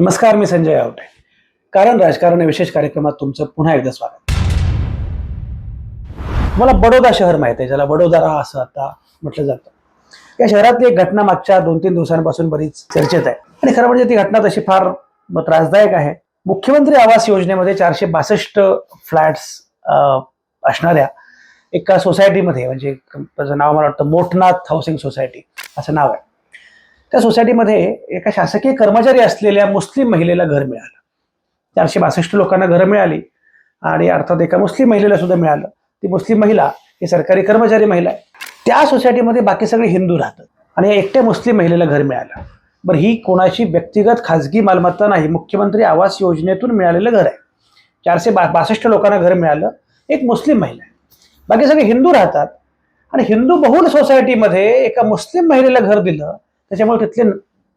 नमस्कार मी संजय आवटे. कारण राजकारण विशेष कार्यक्रमात तुमचं पुन्हा एकदा स्वागत. मला बडोदा शहर माहीत आहे ज्याला बडोदारा असं आता म्हटलं जातं. या शहरातली एक घटना मागच्या दोन तीन दिवसांपासून बरीच चर्चेत आहे. आणि खरं म्हणजे ती घटना तशी फार त्रासदायक आहे. मुख्यमंत्री आवास योजनेमध्ये चारशे बासष्ट फ्लॅट्स असणाऱ्या एका सोसायटीमध्ये म्हणजे त्याचं नाव मला वाटतं मोठनाथ हाऊसिंग सोसायटी असं नाव आहे. त्या सोसायटीमध्ये एका शासकीय कर्मचारी असलेल्या मुस्लिम महिलेला घर मिळालं. चारशे बासष्ट लोकांना घरं मिळाली आणि अर्थात एका मुस्लिम महिलेला सुद्धा मिळालं. ती मुस्लिम महिला ही सरकारी कर्मचारी महिला आहे. त्या सोसायटीमध्ये बाकी सगळे हिंदू राहतात आणि एकट्या मुस्लिम महिलेला घर मिळालं. बरं ही कोणाची व्यक्तिगत खाजगी मालमत्ता नाही मुख्यमंत्री आवास योजनेतून मिळालेलं घर आहे. चारशे बा बासष्ट लोकांना घर मिळालं एक मुस्लिम महिला आहे. बाकी सगळे हिंदू राहतात आणि हिंदू बहुल सोसायटीमध्ये एका मुस्लिम महिलेला घर दिलं त्याच्यामुळे तिथले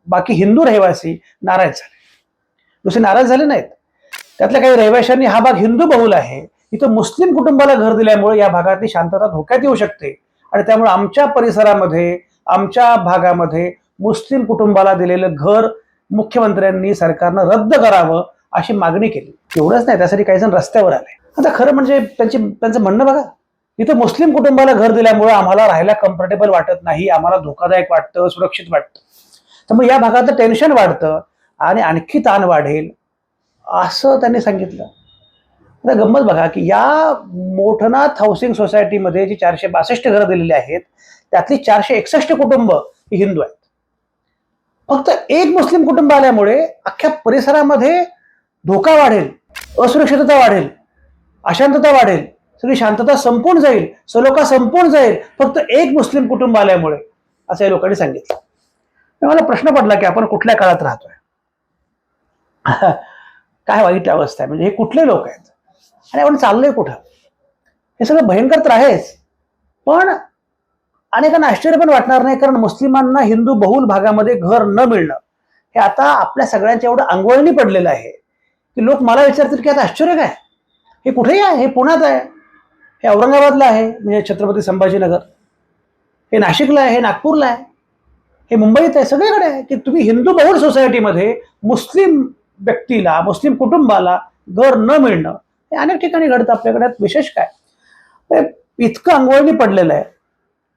बाकी हिंदू रहिवासी नाराज झाले. दुसरे नाराज झाले नाहीत. त्यातल्या काही रहिवाशांनी हा भाग हिंदू बहुल आहे. इथं मुस्लिम कुटुंबाला घर दिल्यामुळे या भागातली शांतता धोक्यात येऊ शकते. आणि त्यामुळे आमच्या परिसरामध्ये आमच्या भागामध्ये मुस्लिम कुटुंबाला दिलेलं घर मुख्यमंत्र्यांनी सरकारनं रद्द करावं अशी मागणी केली. एवढंच नाही त्यासाठी काही जण रस्त्यावर आले. आता खरं म्हणजे त्यांची त्यांचं म्हणणं बघा. इथं मुस्लिम कुटुंबाला घर दिल्यामुळे आम्हाला राहायला कम्फर्टेबल वाटत नाही आम्हाला धोकादायक वाटतं सुरक्षित वाटतं. मग या भागात टेन्शन वाढतं आणि आणखी ताण वाढेल असं त्यांनी सांगितलं. आता गंमत बघा की या मोठनाथ हाऊसिंग सोसायटीमध्ये जी चारशे बासष्ट घरं दिलेली आहेत त्यातली चारशे एकसष्ट कुटुंब ही हिंदू आहेत. फक्त एक मुस्लिम कुटुंब आल्यामुळे अख्ख्या परिसरामध्ये धोका वाढेल असुरक्षितता वाढेल अशांतता वाढेल सगळी शांतता संपून जाईल सलोखा संपून जाईल फक्त एक मुस्लिम कुटुंब आल्यामुळे असं या लोकांनी सांगितलं. मला प्रश्न पडला की आपण कुठल्या काळात राहतोय? काय वाईट अवस्था आहे? म्हणजे हे कुठले लोक आहेत? आणि आपण चाललोय कुठं? हे सगळं भयंकर तर आहेच. पण अनेकांना आश्चर्य पण वाटणार नाही कारण मुस्लिमांना हिंदू बहुल भागामध्ये घर न मिळणं हे आता आपल्या सगळ्यांच्या एवढं अंगवळणी पडलेलं आहे. की लोक मला विचारतील की आता आश्चर्य काय? हे कुठेही आहे? हे पुण्यात आहे? हे औरंगाबादला आहे म्हणजे छत्रपती संभाजीनगर. हे नाशिकला आहे हे नागपूरला आहे हे मुंबईत आहे सगळीकडे आहे की तुम्ही हिंदू बहुल सोसायटीमध्ये मुस्लिम व्यक्तीला मुस्लिम कुटुंबाला घर न मिळणं हे अनेक ठिकाणी घडतं. आपल्याकडे विशेष काय? इतकं अंगवळणी पडलेलं आहे.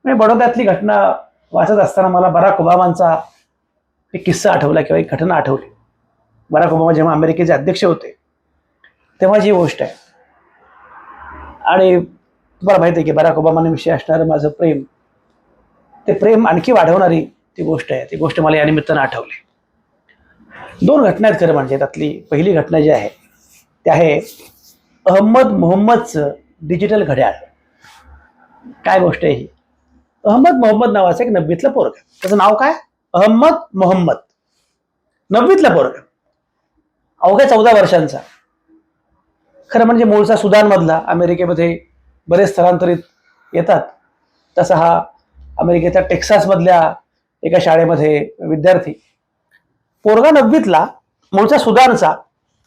म्हणजे बडोद्यातली घटना वाचत असताना मला बराक ओबामांचा एक किस्सा आठवला किंवा एक घटना आठवली. बराक ओबामा जेव्हा अमेरिकेचे अध्यक्ष होते तेव्हा जी गोष्ट आहे. आणि तुम्हाला माहिती आहे की बराक ओबामाने विषय असणारं माझं प्रेम. ते प्रेम आणखी वाढवणारी ती गोष्ट आहे. ती गोष्ट मला या निमित्तानं आठवली. दोन घटना आहेत खरं म्हणजे त्यातली. पहिली घटना जी आहे ती आहे अहमद मोहम्मदचं डिजिटल घड्याळ. काय गोष्ट आहे ही? अहमद मोहम्मद नावाचं एक नववीतलं पोरग त्याचं नाव काय? अहमद मोहम्मद. नववीतला पोरग. अवघ्या चौदा वर्षांचा. खरं म्हणजे मूळचा सुदानमधला अमेरिकेमध्ये बरेच स्थलांतरित येतात. तसा हा अमेरिकेच्या टेक्सासमधल्या एका शाळेमध्ये विद्यार्थी. पोरगा नववीतला मूळचा सुदानचा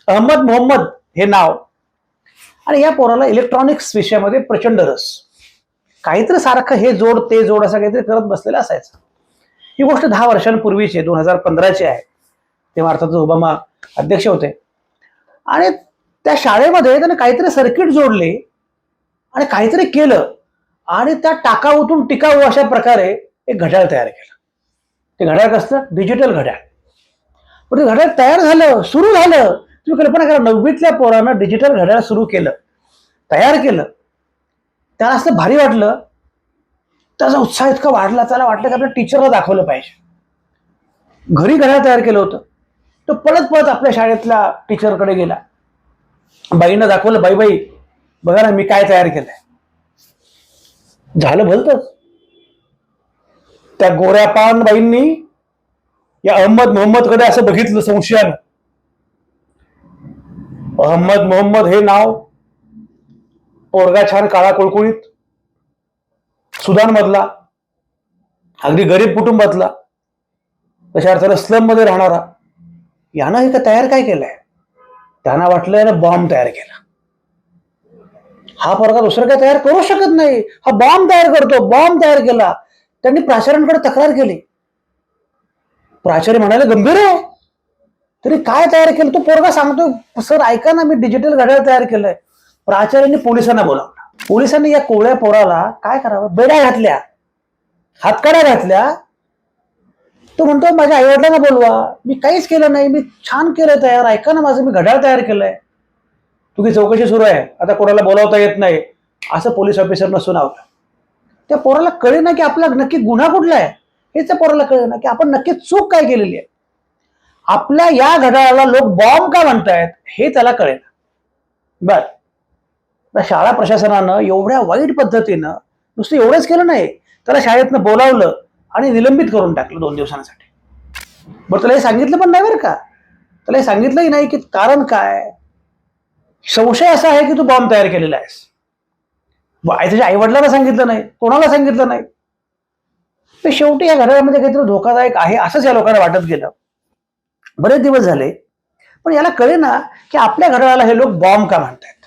अहमद मोहम्मद हे नाव. आणि या पोराला इलेक्ट्रॉनिक्स विषयामध्ये प्रचंड रस. काहीतरी सारखं हे जोड ते जोड असं काहीतरी करत बसलेलं असायचं. ही गोष्ट दहा वर्षांपूर्वीची दोन हजार पंधराची आहे. तेव्हा अर्थात ओबामा अध्यक्ष होते. आणि त्या शाळेमध्ये त्याने काहीतरी सर्किट जोडले. आणि काहीतरी केलं आणि त्या टाकाऊतून टिकाऊ अशा प्रकारे एक घड्याळ तयार केलं. ते घड्याळ कसलं डिजिटल घड्याळ. पण ते घड्याळ तयार झालं सुरू झालं. तुम्ही कल्पना करा नववीतल्या पोरानं डिजिटल घड्याळ सुरू केलं तयार केलं. त्याला असं भारी वाटलं त्याचा उत्साह इतका वाढला त्याला वाटलं की आपल्या टीचरला दाखवलं पाहिजे. घरी घड्याळ तयार केलं होतं. तो पळत पळत आपल्या शाळेतल्या टीचरकडे गेला. बाईनं दाखवलं बाई बाई बघा ना मी काय तयार केलंय. झालं भलतच. त्या गोऱ्या बाईंनी या अहमद मोहम्मदकडे असं बघितलं संशयानं. अहमद मोहम्मद हे नाव पोरगा छान काळा कुळकुळीत सुदान मधला अगदी गरीब कुटुंबातला तशा अर्थानं स्लममध्ये राहणारा. यानं हे तयार काय केलंय? त्यांना वाटलं यानं बॉम्ब तयार केला. हा पोरगा दुसरं काय तयार करू शकत नाही. हा बॉम्ब तयार करतो बॉम्ब तयार केला. त्यांनी प्राचार्यांकडे तक्रार केली. प्राचार्य म्हणाले गंभीर आहे. तरी काय तयार केलं? तो पोरगा सांगतो सर ऐका ना मी डिजिटल घड्याळ तयार केलंय. प्राचार्यांनी पोलिसांना बोलावलं. पोलिसांनी या कोवळ्या पोराला काय करावं? बेड्या घातल्या. हातकड्या घातल्या. तो म्हणतो माझ्या आईवडिलांना बोलवा. मी काहीच केलं नाही. मी छान केलं तयार. ऐका ना माझं मी घड्याळ तयार केलंय. तुझी चौकशी सुरू आहे. आता कोणाला बोलावता येत नाही. असं पोलीस ऑफिसरनं सुनावलं. त्या पोराला कळे ना की आपला नक्की गुन्हा कुठला आहे? हेच त्या पोराला कळे ना की आपण नक्की चूक काय केलेली आहे? आपल्या या घड्याळाला लोक बॉम्ब का म्हणतायत? हे त्याला कळेल बर. शाळा प्रशासनानं एवढ्या वाईट पद्धतीनं नुसतं एवढंच केलं नाही. त्याला शाळेतनं बोलावलं आणि निलंबित करून टाकलं दोन दिवसांसाठी. बरं तुला हे सांगितलं पण नाही बरं का? त्याला हे सांगितलंही नाही की कारण काय? संशय असा आहे की तू बॉम्ब तयार केलेला आहेस. त्याच्या आईवडिलांना सांगितलं नाही कोणाला सांगितलं नाही. तर शेवटी या घड्याळामध्ये काहीतरी धोकादायक आहे असंच या लोकांना वाटत गेलं. बरेच दिवस झाले पण याला कळे ना की आपल्या घड्याळाला हे लोक बॉम्ब का म्हणतात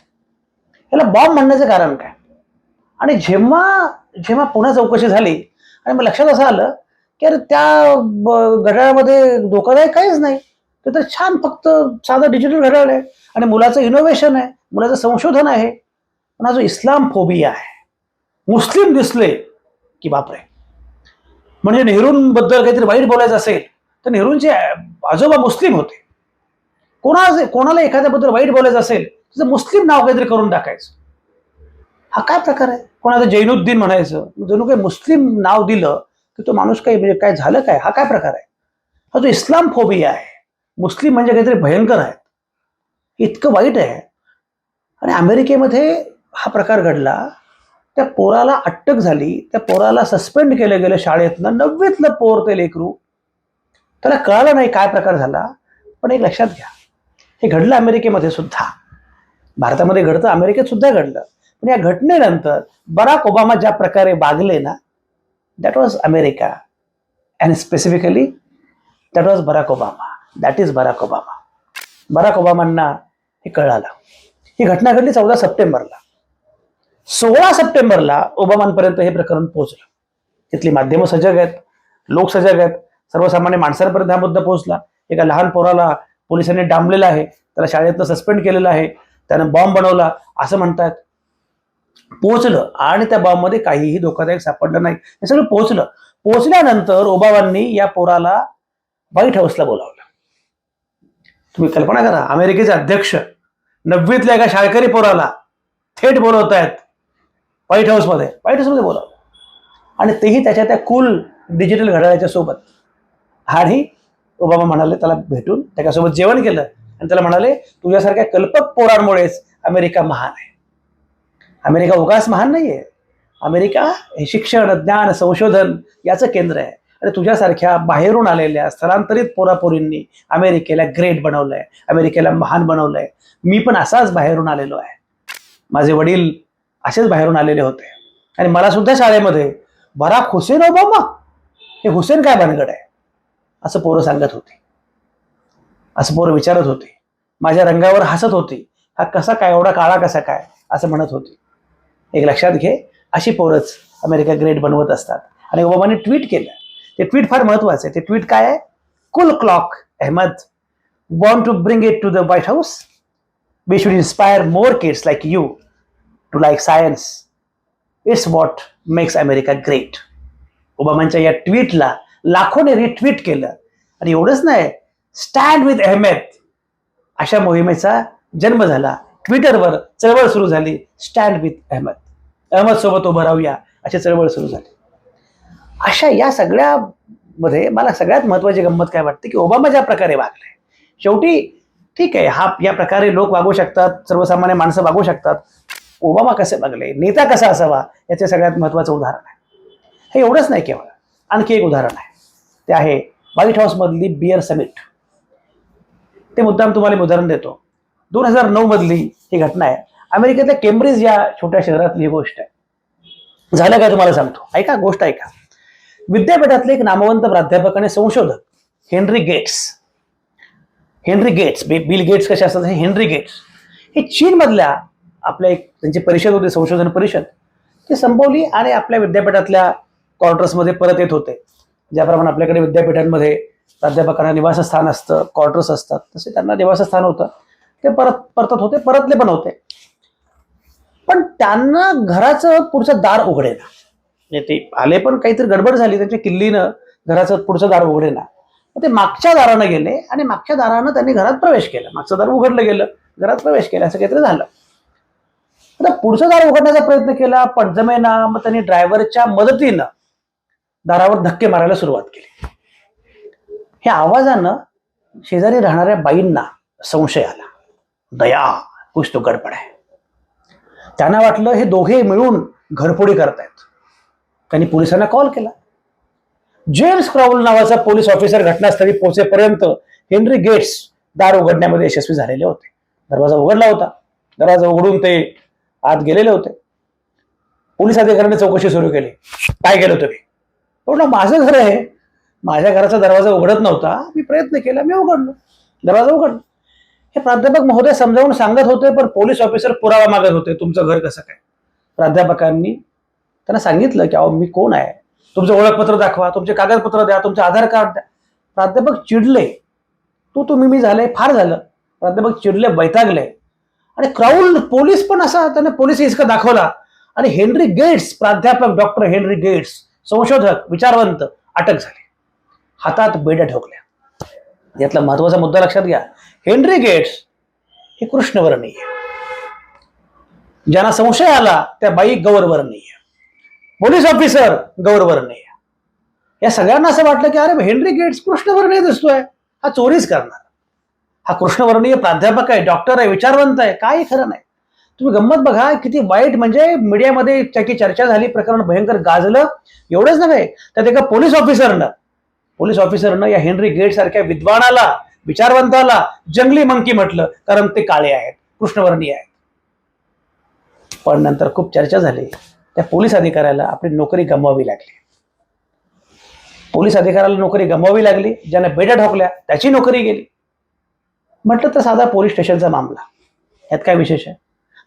याला बॉम्ब म्हणण्याचं कारण काय? आणि जेव्हा जेव्हा पुन्हा चौकशी झाली आणि मग लक्षात असं आलं की अरे त्या ब- घड्याळामध्ये धोकादायक काहीच नाही. ते तर छान फक्त साधं डिजिटल घड्याळ आहे. आणि मुलाचं इनोव्हेशन आहे मुलाचं संशोधन आहे पण हा जो इस्लाम फोबिया आहे मुस्लिम दिसले की बापरे. म्हणजे नेहरूंबद्दल काहीतरी वाईट बोलायचं असेल तर नेहरूंचे आजोबा मुस्लिम होते. कोणा कोणाला एखाद्याबद्दल वाईट बोलायचं असेल तर मुस्लिम नाव काहीतरी करून टाकायचं. हा काय प्रकार आहे? कोणाचं जैनुद्दीन म्हणायचं जणू काही मुस्लिम नाव दिलं की तो माणूस काही म्हणजे काय झालं काय? हा काय प्रकार आहे? हा जो इस्लाम फोबिया आहे मुस्लिम म्हणजे काहीतरी भयंकर आहे. इतकं वाईट आहे. आणि अमेरिकेमध्ये हा प्रकार घडला. त्या पोराला अटक झाली. त्या पोराला सस्पेंड केलं गेलं शाळेतनं. नववीतलं पोर ते लेकरू. त्याला कळालं नाही काय प्रकार झाला. पण एक लक्षात घ्या. हे घडलं अमेरिकेमध्ये सुद्धा. भारतामध्ये घडतं अमेरिकेत सुद्धा घडलं. पण या घटनेनंतर बराक ओबामा ज्या प्रकारे वागले ना that was America and specifically that was Barack Obama. That is Barack Obama. Barack ओबामांना हे कळालं. ही घटना घडली चौदा सप्टेंबरला. सोळा सप्टेंबरला ओबामांपर्यंत हे प्रकरण पोहोचलं. तिथली माध्यमं सजग आहेत लोक सजग आहेत. सर्वसामान्य माणसांपर्यंत हा मुद्दा पोहोचला. एका लहान पोराला पोलिसांनी डांबलेला आहे त्याला शाळेतनं सस्पेंड केलेलं आहे त्यानं बॉम्ब बनवला असं म्हणतात पोहोचलं आणि त्या बॉम्बमध्ये काहीही धोकादायक सापडलं नाही. हे सगळं पोहोचलं. पोहोचल्यानंतर ओबामांनी या पोराला व्हाईट हाऊसला बोलावलं. तुम्ही कल्पना करा अमेरिकेचे अध्यक्ष नववीतल्या एका शाळकरी पोराला थेट बोलवत आहेत व्हाईट हाऊसमध्ये व्हाईट हाऊसमध्ये बोलावलं आणि तेही त्याच्या त्या कूल डिजिटल घड्याळाच्या सोबत. हाही ओबामा म्हणाले त्याला भेटून त्याच्यासोबत जेवण केलं. आणि त्याला म्हणाले तुझ्यासारख्या कल्पक पोरांमुळेच अमेरिका महान आहे. अमेरिका उगाच महान नाही आहे अमेरिका हे शिक्षण ज्ञान संशोधन याचं केंद्र आहे. आणि तुझ्यासारख्या बाहेरून आलेल्या स्थलांतरित पोरापोरींनी अमेरिकेला ग्रेट बनवलंय अमेरिकेला महान बनवलंय. मी पण असाच बाहेरून आलेलो आहे. माझे वडील असेच बाहेरून आलेले होते. आणि मला सुद्धा शाळेमध्ये बराक हुसेन ओबामा हे हुसेन काय भानगड आहे? असं पोरं सांगत होती. असं पोरं विचारत होती. माझ्या रंगावर हसत होती. हा कसा काय एवढा काळा कसा काय? असं म्हणत होती. एक लक्षात घे अशी पोरच अमेरिका ग्रेट बनवत असतात. आणि ओबामाने ट्विट केलं. ते ट्विट फार महत्वाचं आहे. ते ट्विट काय आहे? Cool clock Ahmed want to bring it to the White House we should inspire more kids like you to like science it's what makes America great ओबामांच्या या ट्विटला लाखोने रिट्विट केलं. आणि एवढंच नाही स्टँड विथ अहमेद अशा मोहिमेचा जन्म झाला. ट्विटरवर चळवळ सुरू झाली. स्टँड विथ अहमद अहमद सोबत उभं राहूया. अशी चळवळ सुरू झाली. अशा या सगळ्या मध्ये मला सगळ्यात महत्वाची गंमत काय वाटते की ओबामा ज्या प्रकारे वागले शेवटी ठीक आहे हा या प्रकारे लोक वागू शकतात सर्वसामान्य माणसं वागू शकतात. ओबामा कसे वागले नेता कसा असावा याचे सगळ्यात महत्वाचं उदाहरण आहे. हे एवढंच नाही केवळ आणखी एक उदाहरण आहे. ते आहे व्हाईट हाऊसमधली बियर समिट. ते मुद्दाम तुम्हाला मी उदाहरण देतो. दोन हजार नऊ मधली ही घटना आहे. अमेरिकेतल्या केम्ब्रिज या छोट्या शहरातली ही गोष्ट आहे. झालं काय तुम्हाला सांगतो? ऐका गोष्ट ऐका. विद्यापीठातले एक नामवंत प्राध्यापक आणि संशोधक Henry Gates. Henry Gates Bill Gates कसे असतात हे हेनरी गेट्स. हे चीनमधल्या आपल्या एक त्यांची परिषद होती संशोधन परिषद. ती संपवली आणि आपल्या विद्यापीठातल्या क्वार्टर्समध्ये परत येत होते. ज्याप्रमाणे आपल्याकडे विद्यापीठांमध्ये प्राध्यापकांना निवासस्थान असतं क्वार्टर्स असतात तसे त्यांना निवासस्थान होतं. ते परत परतत होते परतले पण होते. पण त्यांना घराचं पुढचं दार उघडेना. म्हणजे ते आले पण काहीतरी गडबड झाली त्यांच्या किल्लीनं घराचं पुढचं दार उघडेना. मग ते मागच्या दारानं गेले आणि मागच्या दारानं त्यांनी घरात प्रवेश केला. मागचं दार उघडलं गेलं घरात प्रवेश केला असं काहीतरी झालं. आता पुढचं दार उघडण्याचा प्रयत्न केला पण जमेना मग त्यांनी ड्रायव्हरच्या मदतीनं दारावर धक्के मारायला सुरुवात केली. ह्या आवाजानं शेजारी राहणाऱ्या बाईंना संशय आला. दया कुछ तो गडबड आहे. त्यांना वाटलं हे दोघे मिळून घरफोडी करतायत. त्यांनी पोलिसांना कॉल केला. जेम्स क्रॉवल नावाचा पोलीस ऑफिसर घटनास्थळी पोहोचेपर्यंत हेनरी गेट्स दार उघडण्यामध्ये यशस्वी झालेले होते. दरवाजा उघडला होता. दरवाजा उघडून ते आत गेलेले होते. पोलीस अधिकाऱ्यांनी चौकशी सुरू केली. काय केलं तुम्ही? म्हटलं माझं घर आहे. माझ्या घराचा दरवाजा उघडत नव्हता. मी प्रयत्न केला. मी उघडलो. दरवाजा उघडलो. हे प्राध्यापक महोदय समजावून सांगत होते पण पोलीस ऑफिसर पुरावा मागत होते. तुमचं घर कसं काय? प्राध्यापकांनी त्यांना सांगितलं की अहो मी कोण आहे? तुमचं ओळखपत्र दाखवा तुमचे कागदपत्र द्या तुमचे आधार कार्ड द्या. प्राध्यापक चिडले. तू तुम्ही मी झाले फार झालं. प्राध्यापक चिडले बैतागले. आणि क्राऊल पोलीस पण असा त्याने पोलीस हिसका दाखवला. आणि हेनरी गेट्स प्राध्यापक डॉक्टर हेनरी गेट्स संशोधक विचारवंत अटक झाले. हातात बेड्या ठोकल्या. यातला महत्त्वाचा मुद्दा लक्षात घ्या. हेनरी गेट्स हे कृष्णवर्णीय. ज्यांना संशय आला त्या बाई गौरवर्णीय. Police officer गौरवर्णीय. या सगळ्यांना असं वाटलं की अरे हेनरी गेट्स कृष्णवर्णीय दिसतोय. हा चोरीच करणार. हा कृष्णवर्णीय प्राध्यापक आहे डॉक्टर आहे विचारवंत आहे काही खरं नाही. तुम्ही गंमत बघा किती वाईट म्हणजे मीडियामध्ये त्याची चर्चा झाली प्रकरण भयंकर गाजलं. एवढंच नव्हे त्यात एका पोलीस ऑफिसरनं पोलीस ऑफिसरनं या हेनरी गेट सारख्या विद्वानाला विचारवंताला जंगली मंकी म्हटलं कारण ते काळे आहेत कृष्णवर्णीय आहेत. पण नंतर खूप चर्चा झाली. त्या पोलीस अधिकाऱ्याला आपली नोकरी गमवावी लागली. पोलीस अधिकाऱ्याला नोकरी गमवावी लागली ज्याने बेड्या ठोकल्या त्याची नोकरी गेली. म्हटलं तर साधा पोलीस स्टेशनचा मामला. यात काय विशेष आहे?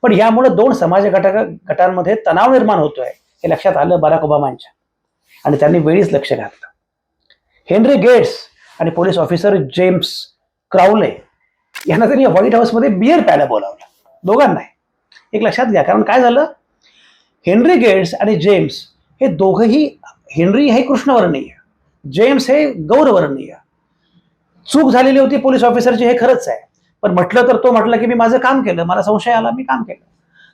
पण यामुळे दोन समाज घटक गटांमध्ये तणाव निर्माण होतोय हे लक्षात आलं बराक ओबामांच्या. आणि त्यांनी वेळीच लक्ष घातलं. हेनरी गेट्स आणि पोलीस ऑफिसर जेम्स क्राउले यांना त्यांनी व्हाईट हाऊसमध्ये बिअर प्यायला बोलावलं. दोघांनाही. एक लक्षात घ्या कारण काय झालं? हेनरी गेट्स आणि जेम्स हे दोघंही हेनरी हे कृष्णवर्णीय जेम्स हे गौरवर्णीय. चूक झालेली होती पोलीस ऑफिसरची हे खरंच आहे. पण म्हटलं तर तो म्हटलं की मी माझं काम केलं मला संशय आला मी काम केलं.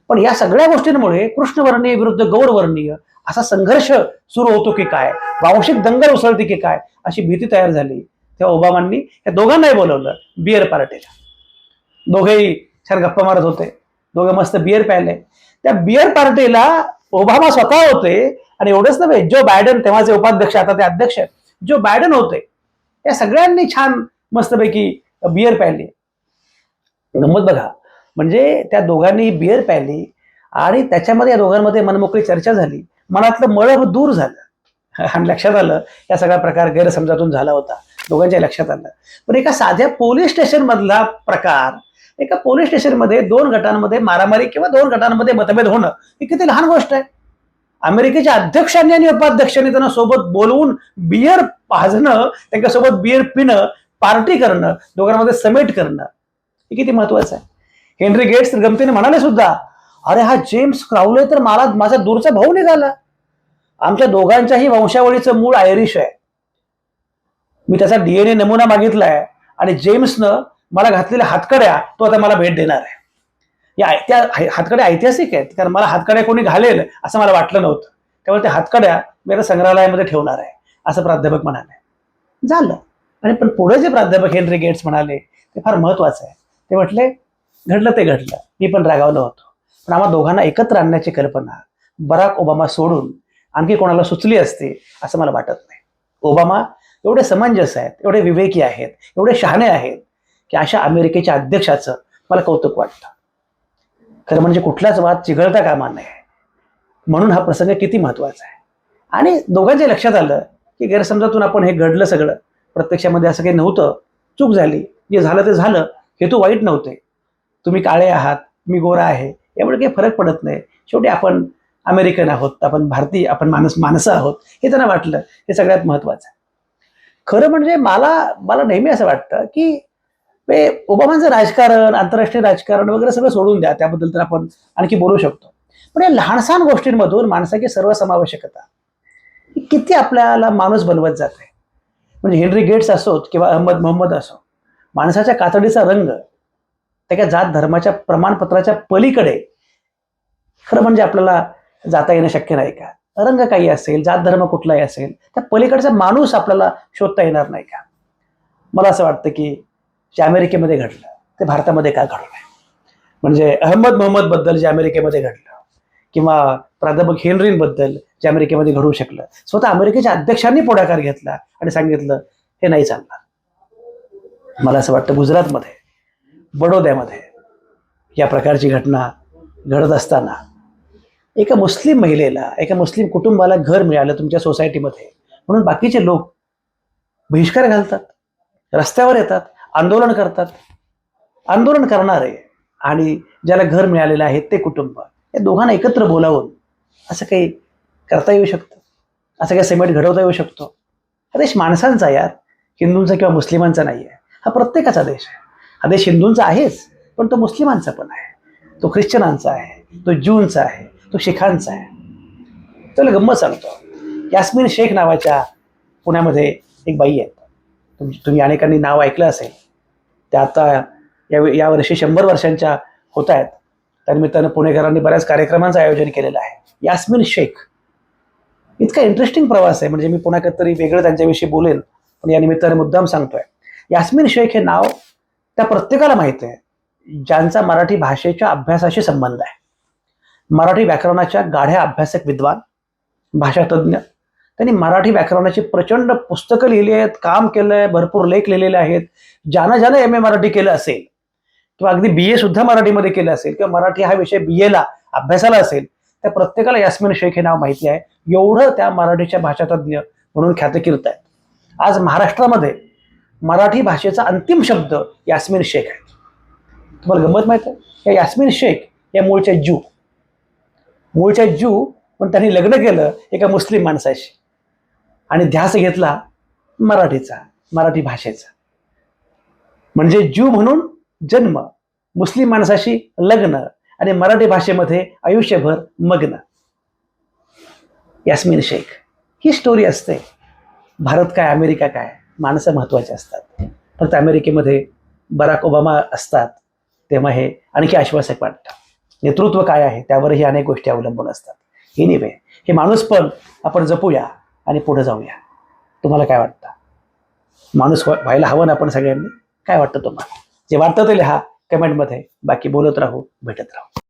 पण या सगळ्या गोष्टींमुळे कृष्णवर्णीय विरुद्ध गौरवर्णीय असा संघर्ष सुरू होतो की काय? वांशिक दंगल उसळते की काय? अशी भीती तयार झाली. तेव्हा ओबामांनी या दोघांनाही बोलवलं बिअर पार्टीला. दोघेही छान गप्पा मारत होते. दोघं मस्त बिअर प्यायले. त्या बिअर पार्टीला ओबामा स्वतः होते आणि एवढंच नव्हे जो बायडन तेव्हाचे उपाध्यक्ष आता ते अध्यक्ष जो बायडन होते या सगळ्यांनी छान मस्तपैकी बिअर प्यायली. गंमत बघा. म्हणजे त्या दोघांनी बिअर प्यायली आणि त्याच्यामध्ये या दोघांमध्ये मनमोकळी चर्चा झाली. मनातलं मळ दूर झालं. आणि लक्षात आलं या सगळा प्रकार गैरसमजातून झाला होता. दोघांच्या लक्षात आलं. पण एका साध्या पोलीस स्टेशन मधला प्रकार एका पोलीस स्टेशनमध्ये दोन गटांमध्ये मारामारी किंवा दोन गटांमध्ये मतभेद होणं ही किती लहान गोष्ट आहे. अमेरिकेच्या अध्यक्षांनी आणि उपाध्यक्षांनी त्यांना सोबत बोलवून बियर पाजणं त्यांच्यासोबत बियर पिणं पार्टी करणं दोघांमध्ये समेट करणं हे किती महत्वाचं आहे. हेनरी गेट्स गमतीने म्हणाले सुद्धा अरे हा जेम्स क्राउले तर मला माझा दूरचा भाऊ निघाला. आमच्या दोघांच्याही वंशावळीचं मूळ आयरिश आहे. मी त्याचा डीएनए नमुना मागितलाय आणि जेम्सनं मला घातलेल्या हातकड्या तो आता मला भेट देणार आहे. या त्या हातकड्या ऐतिहासिक आहेत कारण मला हातकड्या कोणी घालेल असं मला वाटलं नव्हतं. त्यामुळे त्या हातकड्या मी आता संग्रहालयामध्ये ठेवणार आहे असं प्राध्यापक म्हणाले. झालं. आणि पण पुढे जे प्राध्यापक हेनरी गेट्स म्हणाले ते फार महत्वाचं आहे. ते म्हटले घडलं ते घडलं. मी पण रागावलं होतो. पण आम्हा दोघांना एकत्र आणण्याची कल्पना. बराक ओबामा सोडून आणखी कोणाला सुचली असते असं मला वाटत नाही. ओबामा एवढे समंजस आहेत एवढे विवेकी आहेत एवढे शहाणे आहेत. की अशा अमेरिकेच्या अध्यक्षाचं मला कौतुक वाटतं. खरं म्हणजे कुठलाच वाद चिघळता कामा नये. म्हणून हा प्रसंग किती महत्त्वाचा आहे. आणि दोघांच्या लक्षात आलं की गैरसमजातून आपण हे घडलं सगळं. प्रत्यक्षामध्ये असं काही नव्हतं. चूक झाली. जे झालं ते झालं. हेतू वाईट नव्हते. तुम्ही काळे आहात. मी गोरा आहे. यामुळे काही फरक पडत नाही. शेवटी आपण अमेरिकन आहोत. आपण भारतीय आपण माणस माणसं आहोत. हे त्यांना वाटलं. हे सगळ्यात महत्वाचं आहे. खरं म्हणजे मला मला नेहमी असं वाटतं की ओबामांचं राजकारण आंतरराष्ट्रीय राजकारण वगैरे सगळं सोडून द्या. त्याबद्दल तर आपण आणखी बोलू शकतो. पण या लहानसहान गोष्टींमधून माणसाची सर्वसमावेशकता किती आपल्याला माणूस बनवत जाते? म्हणजे हेनरी गेट्स असोत किंवा अहमद मोहम्मद असो माणसाच्या कातडीचा रंग त्याच्या जात धर्माच्या प्रमाणपत्राच्या पलीकडे खरं म्हणजे आपल्याला जाता येणं शक्य नाही का? रंग काही असेल जात धर्म कुठलाही असेल त्या पलीकडचा माणूस आपल्याला शोधता येणार नाही का? मला असं वाटतं की जे अमेरिकेमध्ये घडलं ते भारतामध्ये का घडलं म्हणजे अहमद मोहम्मदबद्दल जे अमेरिकेमध्ये घडलं किंवा प्राध्यापक हेनरींबद्दल जे अमेरिकेमध्ये घडू शकलं स्वतः अमेरिकेच्या अध्यक्षांनी पुढाकार घेतला आणि सांगितलं हे नाही चालणार. मला असं वाटतं गुजरातमध्ये बडोद्यामध्ये या प्रकारची घटना घडत असताना एका मुस्लिम महिलेला एका मुस्लिम कुटुंबाला घर मिळालं तुमच्या सोसायटीमध्ये म्हणून बाकीचे लोक बहिष्कार घालतात रस्त्यावर येतात आंदोलन करतात. आंदोलन करणारे आणि ज्याला घर मिळालेलं आहे ते कुटुंब. या दोघांना एकत्र बोलावून असं काही करता येऊ शकतं. असं काही सिमेंट घडवता येऊ शकतो. हा देश माणसांचा आहे यार. हिंदूंचा किंवा मुस्लिमांचा नाही आहे. हा प्रत्येकाचा देश आहे. हा देश हिंदूंचा आहेच पण तो मुस्लिमांचा पण आहे. तो ख्रिश्चनांचा आहे तो जूनचा आहे तो शिखांचा आहे. त्याला गंमत सांगतो. यास्मिन शेख नावाच्या पुण्यामध्ये एक बाई आहेत तुम तुम्ही अनेकांनी नाव ऐकलं असेल. त्या आता या यावर्षी शंभर वर्षांच्या होत आहेत त्यानिमित्तानं पुणेकरांनी बऱ्याच कार्यक्रमांचं आयोजन केलेलं आहे. यास्मिन शेख. इतका इंटरेस्टिंग प्रवास आहे. म्हणजे मी पुन्हा कधीतरी वेगळं त्यांच्याविषयी बोलेन पण या निमित्ताने मुद्दाम सांगतोय. यास्मिन शेख हे नाव त्या प्रत्येकाला माहिती आहे ज्यांचा मराठी भाषेच्या अभ्यासाशी संबंध आहे. मराठी व्याकरणाच्या गाढ्या अभ्यासक विद्वान भाषातज्ञ त्यांनी मराठी व्याकरणाची प्रचंड पुस्तकं लिहिली आहेत काम केलं आहे भरपूर लेख लिहिलेले आहेत. ज्यानं ज्यानं एम ए मराठी केलं असेल किंवा अगदी बी ए सुद्धा मराठीमध्ये केलं असेल किंवा मराठी हा विषय बी एला अभ्यासाला असेल त्या प्रत्येकाला यास्मिन शेख हे नाव माहिती आहे. एवढं त्या मराठीच्या भाषातज्ञ म्हणून ख्यातकीर्त आहेत आज महाराष्ट्रामध्ये मराठी भाषेचा अंतिम शब्द यास्मिन शेख आहे. तुम्हाला गंमत माहीत आहे? या यास्मिन शेख या मूळच्या जू मूळच्या जू पण त्यांनी लग्न केलं एका मुस्लिम माणसाशी. आणि ध्यास घेतला मराठीचा मराठी भाषेचा. म्हणजे ज्यू म्हणून जन्म मुस्लिम माणसाशी लग्न आणि मराठी भाषेमध्ये आयुष्यभर मग्न. यास्मिन शेख ही स्टोरी असते. भारत काय अमेरिका काय माणसं महत्त्वाची असतात. फक्त अमेरिकेमध्ये बराक ओबामा असतात तेव्हा हे आणखी आश्वासक वाटतं. नेतृत्व काय आहे त्यावरही अनेक गोष्टी अवलंबून असतात. हे निवे हे माणूस पण आपण जपूया. आणि पुढे जाऊया. तुम्हाला काय वाटतं? माणूस व्हायला हवं ना आपण सगळ्यांनी? काय वाटतं तुम्हाला? जे वाटतं ते लिहा कमेंटमध्ये. बाकी बोलत राहू भेटत राहू.